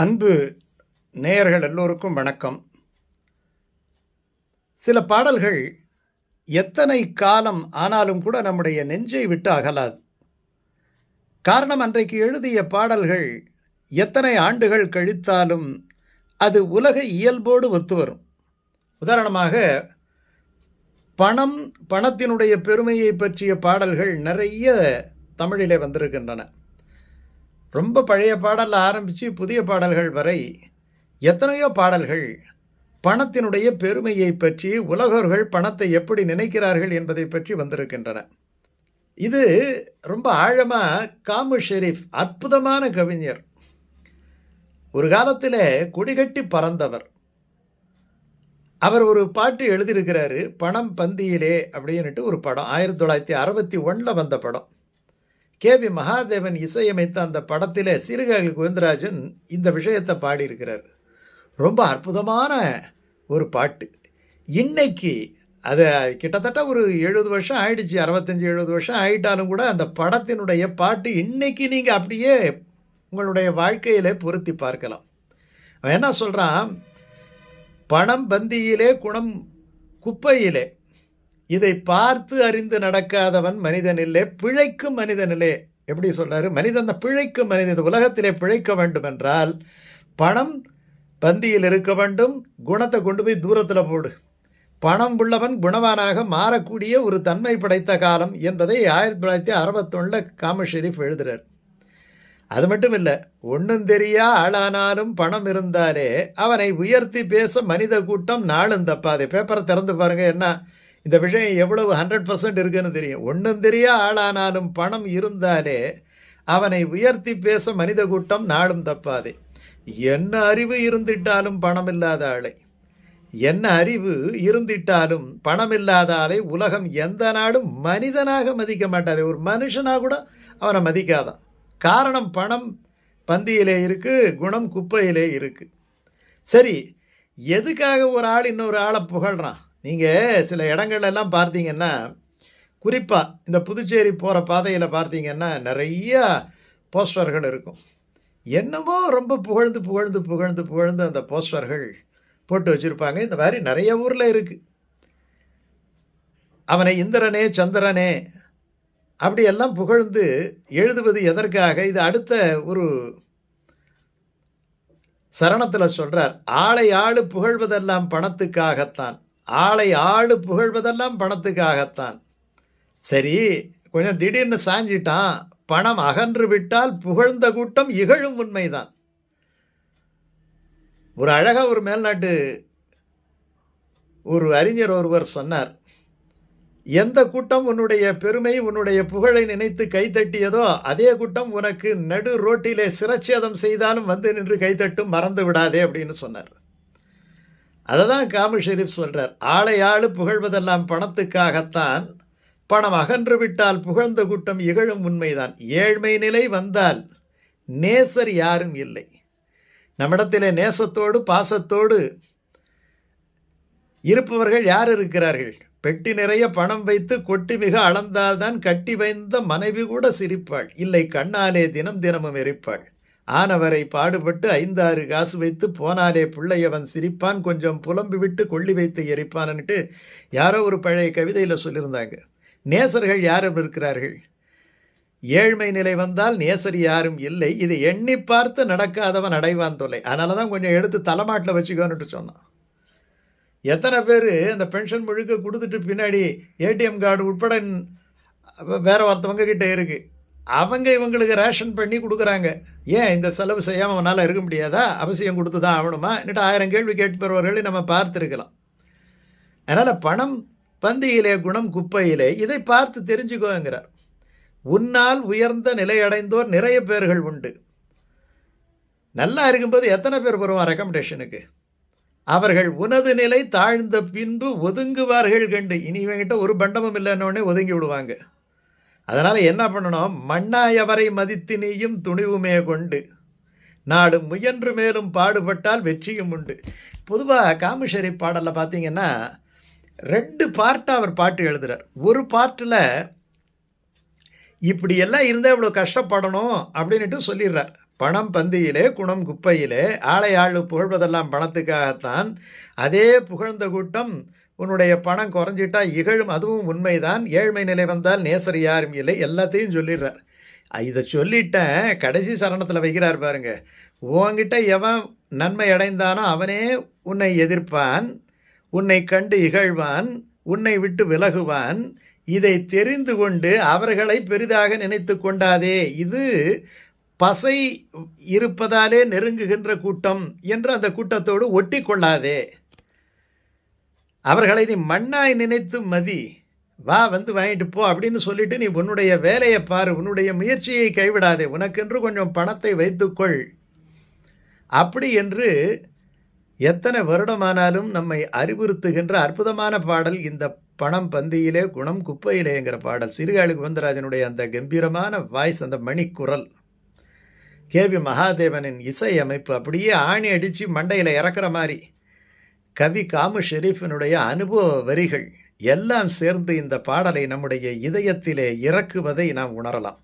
அன்பு நேயர்கள் எல்லோருக்கும் வணக்கம். சில பாடல்கள் எத்தனை காலம் ஆனாலும் கூட நம்முடைய நெஞ்சை விட்டு அகலாது. காரணம் அன்றைக்கு எழுதிய பாடல்கள் எத்தனை ஆண்டுகள் கழித்தாலும் அது உலக இயல்போடு ஒத்து வரும். உதாரணமாக பணம் பணத்தினுடைய பெருமையை பற்றிய பாடல்கள் நிறைய தமிழிலே வந்திருக்கின்றன. ரொம்ப பழைய பாடலில் ஆரம்பித்து புதிய பாடல்கள் வரை எத்தனையோ பாடல்கள் பணத்தினுடைய பெருமையை பற்றி உலகர்கள் பணத்தை எப்படி நினைக்கிறார்கள் என்பதை பற்றி வந்திருக்கின்றன. இது ரொம்ப ஆழமாக காமு ஷெரீஃப் அற்புதமான கவிஞர். ஒரு காலத்தில் கொடிகட்டி பறந்தவர். அவர் ஒரு பாட்டு எழுதியிருக்கிறாரு பணம் பந்தியிலே அப்படின்னுட்டு ஒரு படம் ஆயிரத்தி தொள்ளாயிரத்தி அறுபத்தி ஒன்றில் வந்த படம். கே வி மகாதேவன் இசையமைத்த அந்த படத்தில் சீர்காழி கோவிந்தராஜன் இந்த விஷயத்தை பாடியிருக்கிறார். ரொம்ப அற்புதமான ஒரு பாட்டு. இன்னைக்கு அது கிட்டத்தட்ட ஒரு எழுபது வருஷம் ஆயிடுச்சு அறுபத்தஞ்சி எழுபது வருஷம் ஆயிட்டாலும் கூட அந்த படத்தினுடைய பாட்டு இன்னைக்கு நீங்கள் அப்படியே உங்களுடைய வாழ்க்கையிலே பொருத்தி பார்க்கலாம். அவன் என்ன சொல்கிறான் பணம் பந்தியிலே குணம் குப்பையிலே. இதை பார்த்து அறிந்து நடக்காதவன் மனிதனில்லே பிழைக்கும் மனிதனிலே எப்படி சொல்றாரு? மனிதன் பிழைக்கும் மனிதன் இந்த உலகத்திலே பிழைக்க வேண்டும் என்றால் பணம் பந்தியில் இருக்க வேண்டும் குணத்தை கொண்டு போய் தூரத்தில் போடு. பணம் உள்ளவன் குணவானாக மாறக்கூடிய ஒரு தன்மை படைத்த காலம் என்பதை ஆயிரத்தி தொள்ளாயிரத்தி அறுபத்தொன்னில் காம ஷெரீஃப் எழுதுறார். அது மட்டும் இல்லை ஒன்றும் தெரியா ஆளானாலும் பணம் இருந்தாலே அவனை உயர்த்தி பேச மனித கூட்டம் நாளும் தப்பாது. பேப்பரை திறந்து பாருங்கள் என்ன? இந்த விஷயம் எவ்வளவு ஹண்ட்ரட் பர்சன்ட் இருக்குன்னு தெரியும். ஒன்றும் தெரியா ஆளானாலும் பணம் இருந்தாலே அவனை உயர்த்தி பேச மனித கூட்டம் நாளும் தப்பாதே. என்ன அறிவு இருந்திட்டாலும் பணம் இல்லாத ஆளை? என்ன அறிவு இருந்திட்டாலும் பணம் இல்லாத ஆளை? உலகம் எந்த நாடும் மனிதனாக மதிக்க மாட்டாதே. ஒரு மனுஷனாக கூட அவனை மதிக்காதான். காரணம் பணம் பந்தியிலே இருக்குது குணம் குப்பையிலே இருக்குது சரி எதுக்காக ஒரு ஆள் இன்னொரு ஆளை புகழ்கிறான் நீங்கள் சில இடங்கள்லாம் பார்த்தீங்கன்னா குறிப்பாக இந்த புதுச்சேரி போகிற பாதையில் பார்த்தீங்கன்னா நிறைய போஸ்டர்கள் இருக்கும். என்னமோ ரொம்ப புகழ்ந்து புகழ்ந்து புகழ்ந்து புகழ்ந்து அந்த போஸ்டர்கள் போட்டு வச்சுருப்பாங்க. இந்த மாதிரி நிறைய ஊரில் இருக்குது அவனை இந்திரனே சந்திரனே அப்படியெல்லாம் புகழ்ந்து எழுதுவது எதற்காக? இது அடுத்த ஒரு சரணத்தில் சொல்கிறார் ஆளை ஆளு புகழ்வதெல்லாம் பணத்துக்காகத்தான். ஆளை ஆடு புகழ்வதெல்லாம் பணத்துக்காகத்தான். சரி கொஞ்சம் திடீர்னு சாஞ்சிட்டான். பணம் அகன்று விட்டால் புகழ்ந்த கூட்டம் இகழும் உண்மைதான். ஒரு அழகாக ஒரு மேல்நாட்டு ஒரு அறிஞர் ஒருவர் சொன்னார் எந்த கூட்டம் உன்னுடைய பெருமை உன்னுடைய புகழை நினைத்து கைத்தட்டியதோ அதே கூட்டம் உனக்கு நடு ரோட்டிலே சிரச்சேதம் செய்தாலும் வந்து நின்று கைத்தட்டும் மறந்து விடாதே அப்படின்னு சொன்னார். அதை தான் காம ஷெரீப் சொல்கிறார் ஆளை ஆளு புகழ்வதெல்லாம் பணத்துக்காகத்தான் பணம் அகன்று விட்டால் புகழ்ந்த கூட்டம் இகழும் உண்மைதான். ஏழ்மை நிலை வந்தால் நேசர் யாரும் இல்லை. நம்மிடத்திலே நேசத்தோடு பாசத்தோடு இருப்பவர்கள் யார் இருக்கிறார்கள்? பெட்டி நிறைய பணம் வைத்து கொட்டி மிக அளந்தால்தான் கட்டி வைந்த மனைவி கூட சிரிப்பாள். இல்லை கண்ணாலே தினம் தினமும் எரிப்பாள். ஆனவரை பாடுபட்டு ஐந்தாறு காசு வைத்து போனாலே பிள்ளையவன் சிரிப்பான் கொஞ்சம் புலம்பி விட்டு கொள்ளி வைத்து எரிப்பான்னுட்டு யாரோ ஒரு பழைய கவிதையில் சொல்லியிருந்தாங்க. நேசர்கள் யாரும் இருக்கிறார்கள்? ஏழ்மை நிலை வந்தால் நேசர் யாரும் இல்லை. இதை எண்ணி பார்த்து நடக்காதவன் அடைவான் தொல்லை. அதனால தான் கொஞ்சம் எடுத்து தலைமாட்டில் வச்சுக்கோன்னுட்டு சொன்னான். எத்தனை பேர் அந்த பென்ஷன் முழுக்க கொடுத்துட்டு பின்னாடி ஏடிஎம் கார்டு உட்பட வேற ஒருத்தவங்க கிட்டே இருக்குது அவங்க இவங்களுக்கு ரேஷன் பண்ணி கொடுக்குறாங்க. ஏன் இந்த செலவு செய்யாமல் அவனால் இருக்க முடியாதா? அவசியம் கொடுத்து தான் ஆகணுமா? என்னட்டு ஆயிரம் கேள்வி கேட்டு பெறுவர்களை நம்ம பார்த்துருக்கலாம். அதனால் பணம் பந்தியிலே குணம் குப்பையிலே இதை பார்த்து தெரிஞ்சுக்கோங்கிறார். உன்னால் உயர்ந்த நிலையடைந்தோர் நிறைய பேர்கள் உண்டு. நல்லா இருக்கும்போது எத்தனை பேர் வருவான் ரெக்கமெண்டேஷனுக்கு அவர்கள் உனது நிலை தாழ்ந்த பின்பு ஒதுங்குவார்கள் கண்டு. இனி இவங்ககிட்ட ஒரு பண்டமும் இல்லைன்னொடனே ஒதுங்கி விடுவாங்க. அதனால் என்ன பண்ணணும்? மண்ணாயவரை மதித்து நீயும் துணிவுமே கொண்டு. நாடு முயன்று மேலும் பாடுபட்டால் வெற்றியும் உண்டு. பொதுவாக காமேஸ்வரி பாடலில் பார்த்தீங்கன்னா ரெண்டு பார்ட்டாக அவர் பாட்டு எழுதுகிறார் ஒரு பார்ட்டில் இப்படி எல்லாம் இருந்தால் இவ்வளோ கஷ்டப்படணும் அப்படின்ட்டு சொல்லிடுறார். பணம் பந்தியிலே குணம் குப்பையிலே ஆளை ஆள் புகழ்வதெல்லாம் பணத்துக்காகத்தான். அதே புகழ்ந்த கூட்டம் உன்னுடைய பணம் குறைஞ்சிட்டா இகழும் அதுவும் உண்மைதான். ஏழ்மை நிலை வந்தால் நேசர் யாரும் இல்லை. எல்லாத்தையும் சொல்லிடுறார். இதை சொல்லிட்டேன். கடைசி சரணத்தில் வைக்கிறார் பாருங்க. உன்கிட்ட எவன் நன்மை அடைந்தானோ அவனே உன்னை எதிர்ப்பான். உன்னை கண்டு இகழ்வான். உன்னை விட்டு விலகுவான். இதை தெரிந்து கொண்டு அவர்களை பெரிதாக நினைத்து கொண்டாதே. இது பசை இருப்பதாலே நெருங்குகின்ற கூட்டம் என்று அந்த கூட்டத்தோடு ஒட்டி கொள்ளாதே. அவர்களை நீ மண்ணாய் நினைத்து மதி. வா வந்து வாங்கிட்டு போ அப்படின்னு சொல்லிட்டு நீ உன்னுடைய வேலையை பாரு. உன்னுடைய முயற்சியை கைவிடாதே. உனக்கென்று கொஞ்சம் பணத்தை வைத்துக்கொள். அப்படி என்று எத்தனை வருடமானாலும் நம்மை அறிவுறுத்துகின்ற அற்புதமான பாடல் இந்த பணம் பந்தியிலே குணம் குப்பையிலேங்கிற பாடல். சிறுகாளி குவந்தராஜனுடைய அந்த கம்பீரமான வாய்ஸ் அந்த மணிக்குரல். கேபி மகாதேவனின் இசை அமைப்பு அப்படியே ஆணி அடித்து மண்டையில் இறக்குற மாதிரி. கவி காமு ஷெரீஃபினுடைய அனுபவ வரிகள் எல்லாம் சேர்ந்து இந்த பாடலை நம்முடைய இதயத்திலே இறக்குவதை நாம் உணரலாம்.